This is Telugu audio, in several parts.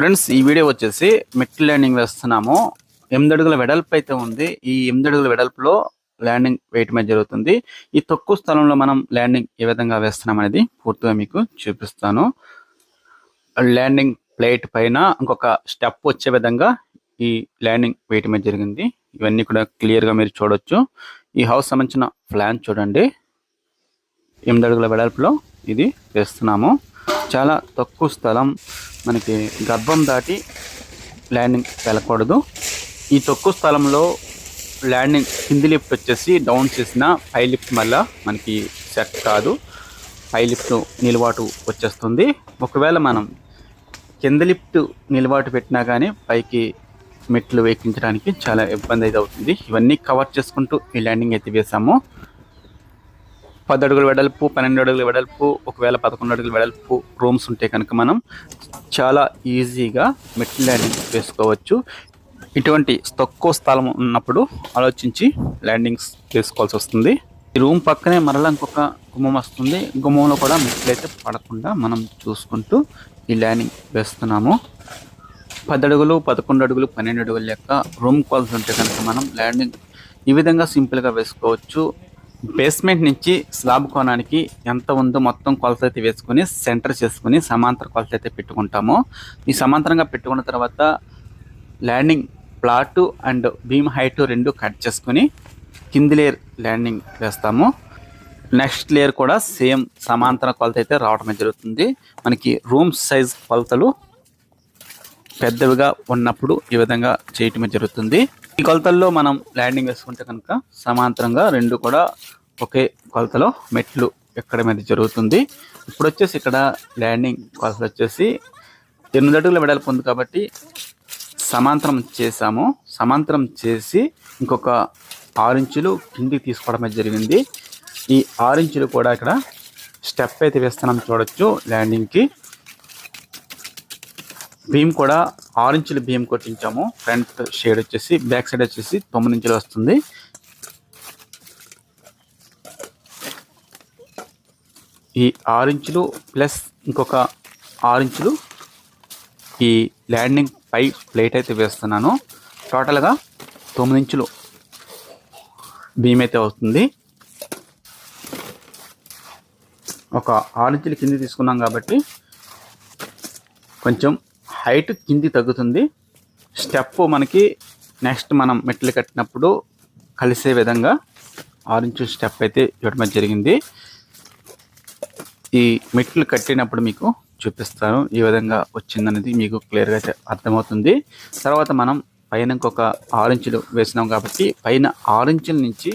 ఫ్రెండ్స్ ఈ వీడియో వచ్చేసి మెట్ల ల్యాండింగ్ వేస్తున్నాము. ఎనిమిది అడుగుల వెడల్పు అయితే ఉంది. ఈ ఎనిమిది అడుగుల వెడల్పులో ల్యాండింగ్ వేయటం జరుగుతుంది ఈ తక్కువ స్థలంలో మనం ల్యాండింగ్ ఏ విధంగా వేస్తున్నాం అనేది పూర్తిగా మీకు చూపిస్తాను. ల్యాండింగ్ ప్లేట్ పైన ఇంకొక స్టెప్ వచ్చే విధంగా ఈ ల్యాండింగ్ వేయటం జరిగింది ఇవన్నీ కూడా క్లియర్గా మీరు చూడొచ్చు. ఈ హౌస్ సంబంధించిన ప్లాన్ చూడండి. ఎనిమిది అడుగుల వెడల్పులో ఇది వేస్తున్నాము. చాలా తక్కువ స్థలం మనకి గర్భం దాటి ల్యాండింగ్ వెళ్ళకూడదు. ఈ తక్కువ స్థలంలో ల్యాండింగ్ కింది లిఫ్ట్ వచ్చేసి డౌన్ చేసిన హై లిఫ్ట్ మళ్ళా మనకి సెట్ కాదు. హై లిఫ్ట్ నిలువాటు వచ్చేస్తుంది. ఒకవేళ మనం కింద లిఫ్ట్ నిలువాటు పెట్టినా కానీ పైకి మెట్లు వేయించడానికి చాలా ఇబ్బంది అయితే అవుతుంది. ఇవన్నీ కవర్ చేసుకుంటూ ఈ ల్యాండింగ్ అయితే వేసాము. పది అడుగుల వెడల్పు పన్నెండు అడుగుల వెడల్పు ఒకవేళ పదకొండు అడుగుల వెడల్పు రూమ్స్ ఉంటే కనుక మనం చాలా ఈజీగా మెట్లు ల్యాండింగ్ వేసుకోవచ్చు. ఇటువంటి తక్కువ స్థలం ఉన్నప్పుడు ఆలోచించి ల్యాండింగ్స్ వేసుకోవాల్సి వస్తుంది. ఈ రూమ్ పక్కనే మరలా ఇంకొక గుమ్మం వస్తుంది. గుమ్మంలో కూడా మెట్లు అయితే పడకుండా మనం చూసుకుంటూ ఈ ల్యాండింగ్ వేస్తున్నాము. పది అడుగులు పదకొండు అడుగులు పన్నెండు అడుగుల లెక్క రూమ్ కాల్స్ ఉంటే కనుక మనం ల్యాండింగ్ ఈ విధంగా సింపుల్గా వేసుకోవచ్చు. బేస్మెంట్ నుంచి స్లాబ్ కోణానికి ఎంత ఉందో మొత్తం కొలత అయితే వేసుకొని సెంటర్ చేసుకుని సమాంతర కొలత అయితే పెట్టుకుంటాము. ఈ సమాంతరంగా పెట్టుకున్న తర్వాత landing plot and beam height రెండు కట్ చేసుకుని కింది లేయర్ ల్యాండింగ్ వేస్తాము. నెక్స్ట్ లేయర్ కూడా సేమ్ సమాంతర కొలత అయితే రావడం జరుగుతుంది. మనకి రూమ్ సైజ్ కొలతలు పెద్దవిగా ఉన్నప్పుడు ఈ విధంగా చేయటమే జరుగుతుంది. ఈ కొలతల్లో మనం ల్యాండింగ్ వేసుకుంటే కనుక సమాంతరంగా రెండు కూడా ఒకే కొలతలో మెట్లు ఎక్కడ మీద జరుగుతుంది. ఇప్పుడు వచ్చేసి ఇక్కడ ల్యాండింగ్ కొలతలు వచ్చేసి ఎనిమిది అడుగుల వెడల్పు ఉంది కాబట్టి సమాంతరం చేసాము సమాంతరం చేసి ఇంకొక ఆరు ఇంచులు కిందికి తీసుకోవడం జరిగింది. ఈ ఆరు ఇంచులు కూడా ఇక్కడ స్టెప్ అయితే వేస్తున్నాం చూడొచ్చు ల్యాండింగ్కి భీమ్ కూడా ఆరు భీమ్ కొట్టించాము. ఫ్రంట్ షేడ్ వచ్చేసి బ్యాక్ సైడ్ వచ్చేసి తొమ్మిది ఇంచులు వస్తుంది. ఈ ఆరించులు ప్లస్ ఇంకొక ఆరించులు ఈ ల్యాండింగ్ పై ప్లేట్ అయితే వేస్తున్నాను. టోటల్గా తొమ్మిది ఇంచులు భీమ్ అయితే వస్తుంది ఒక ఆరించులు కింద తీసుకున్నాం కాబట్టి కొంచెం హైట్ కింది తగ్గుతుంది. స్టెప్ మనకి నెక్స్ట్ మనం మెట్లు కట్టినప్పుడు కలిసే విధంగా ఆరెంజ్ స్టెప్ అయితే ఇవ్వడం జరిగింది. ఈ మెట్లు కట్టినప్పుడు మీకు చూపిస్తాను ఈ విధంగా వచ్చిందనేది మీకు క్లియర్గా అర్థమవుతుంది. తర్వాత మనం పైన ఇంకొక ఆరెంజ్లు వేసినాం కాబట్టి పైన ఆరెంజ్ల నుంచి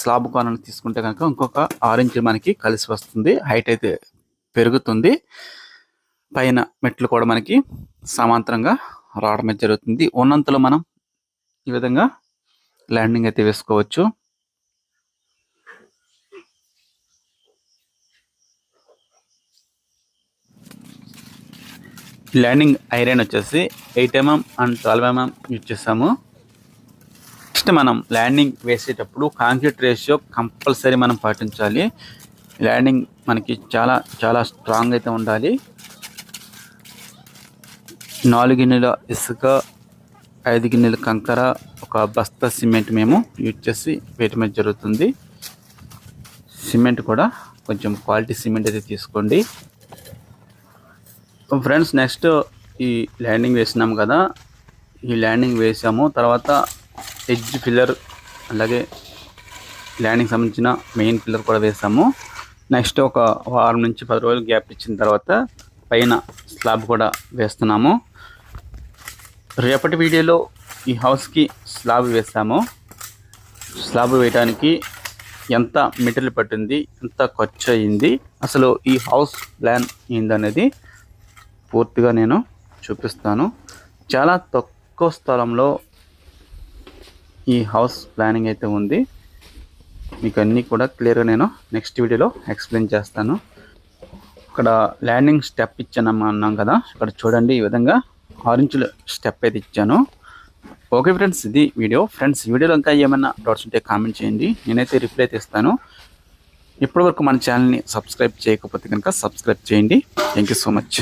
స్లాబ్ కోణాలు తీసుకుంటే కనుక ఇంకొక ఆరెంజ్ మనకి కలిసి వస్తుంది. హైట్ అయితే పెరుగుతుంది. పైన మెట్లు కూడా మనకి సమాంతరంగా రావడం జరుగుతుంది. ఉన్నంతలో మనం ఈ విధంగా ల్యాండింగ్ అయితే వేసుకోవచ్చు. ల్యాండింగ్ ఐరన్ వచ్చేసి eight MM and twelve MM use చేసాము నెక్స్ట్ మనం ల్యాండింగ్ వేసేటప్పుడు కాంక్రీట్ రేషియో కంపల్సరీ మనం పాటించాలి. ల్యాండింగ్ మనకి చాలా చాలా స్ట్రాంగ్ అయితే ఉండాలి. నాలుగు గిన్నెల ఇసుక ఐదు గిన్నెల కంకర ఒక బస్తా సిమెంట్ మేము యూజ్ చేసి వేయటం జరుగుతుంది. సిమెంట్ కూడా కొంచెం క్వాలిటీ సిమెంట్ అయితే తీసుకోండి. ఫ్రెండ్స్ నెక్స్ట్ ఈ ల్యాండింగ్ వేసినాం కదా. ఈ ల్యాండింగ్ వేసాము. తర్వాత ఎడ్జ్ పిల్లర్ అలాగే ల్యాండింగ్ సంబంధించిన మెయిన్ పిల్లర్ కూడా వేసాము. నెక్స్ట్ ఒక వారం నుంచి పది రోజులు గ్యాప్ ఇచ్చిన తర్వాత పైన స్లాబ్ కూడా వేస్తున్నాము. రేపటి వీడియోలో ఈ హౌస్కి స్లాబ్ వేసాము స్లాబ్ వేయడానికి ఎంత మెటీరియల్ పట్టింది ఎంత ఖర్చు అయింది అసలు ఈ హౌస్ ప్లాన్ ఏందనేది పూర్తిగా నేను చూపిస్తాను. చాలా తక్కువ స్థలంలో ఈ హౌస్ ప్లానింగ్ అయితే ఉంది. మీకు అన్నీ కూడా క్లియర్గా నేను నెక్స్ట్ వీడియోలో ఎక్స్ప్లెయిన్ చేస్తాను. ఇక్కడ ల్యాండింగ్ స్టెప్ ఇచ్చానమ్మా అన్నాం కదా ఇక్కడ చూడండి ఈ విధంగా ఆరెంజ్లో స్టెప్ అయితే ఇచ్చాను. ఓకే ఫ్రెండ్స్ ఇది వీడియో ఫ్రెండ్స్ వీడియోలో ఇంకా ఏమైనా డౌట్స్ ఉంటే కామెంట్ చేయండి. నేనైతే రిప్లై అయితే ఇస్తాను ఇప్పటివరకు మన ఛానల్ని సబ్స్క్రైబ్ చేయకపోతే కనుక సబ్స్క్రైబ్ చేయండి. Thank you so much